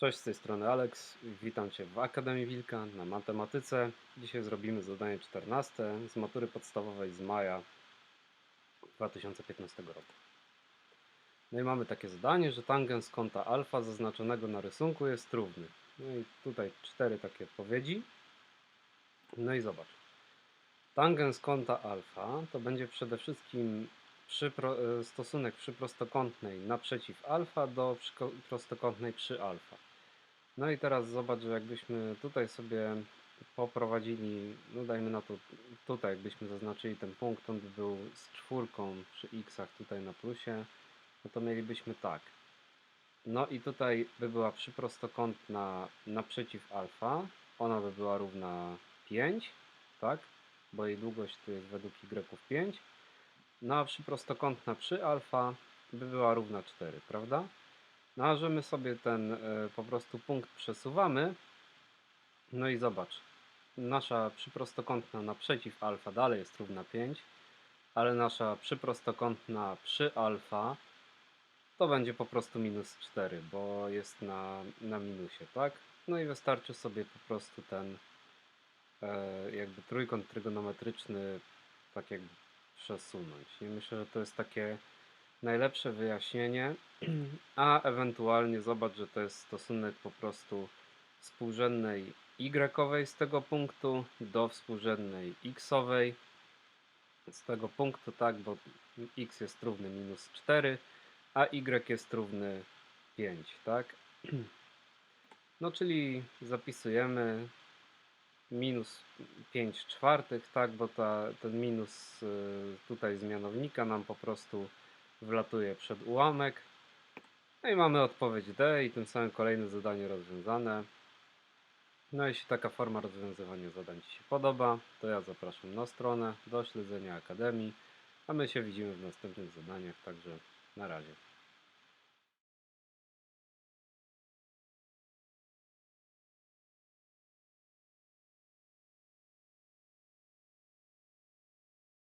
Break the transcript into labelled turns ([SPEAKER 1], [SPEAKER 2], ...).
[SPEAKER 1] Cześć, z tej strony Alex. Witam Cię w Akademii Wilka na matematyce. Dzisiaj zrobimy zadanie 14 z matury podstawowej z maja 2015 roku. No i mamy takie zadanie, że tangens kąta alfa zaznaczonego na rysunku jest równy. No i tutaj cztery takie odpowiedzi. No i zobacz. Tangens kąta alfa to będzie przede wszystkim e, stosunek przy prostokątnej naprzeciw alfa do prostokątnej przy alfa. No i teraz zobacz, że jakbyśmy tutaj sobie poprowadzili, no dajmy na to tutaj, jakbyśmy zaznaczyli ten punkt, on by był z czwórką przy xach tutaj na plusie, no to mielibyśmy tak. No i tutaj by była przyprostokątna naprzeciw alfa, ona by była równa 5, tak? Bo jej długość to jest według y 5. No a przyprostokątna przy alfa by była równa 4, prawda? No a że my sobie ten e, po prostu punkt przesuwamy, no i zobacz, nasza przyprostokątna naprzeciw alfa dalej jest równa 5, ale nasza przyprostokątna przy alfa to będzie po prostu minus 4, bo jest na, na minusie, tak? No i wystarczy sobie po prostu ten e, jakby trójkąt trygonometryczny tak jakby przesunąć. I myślę, że to jest takie najlepsze wyjaśnienie, a ewentualnie zobacz, że to jest stosunek po prostu współrzędnej y z tego punktu do współrzędnej x-owej z tego punktu, tak, bo x jest równy minus 4, a y jest równy 5, tak? No czyli zapisujemy minus 5 czwartych, tak, bo ta, ten minus y, tutaj z mianownika nam po prostu wlatuje przed ułamek. No i mamy odpowiedź D i tym samym kolejne zadanie rozwiązane. No jeśli taka forma rozwiązywania zadań Ci się podoba, to ja zapraszam na stronę do śledzenia Akademii, a my się widzimy w następnych zadaniach, także na razie.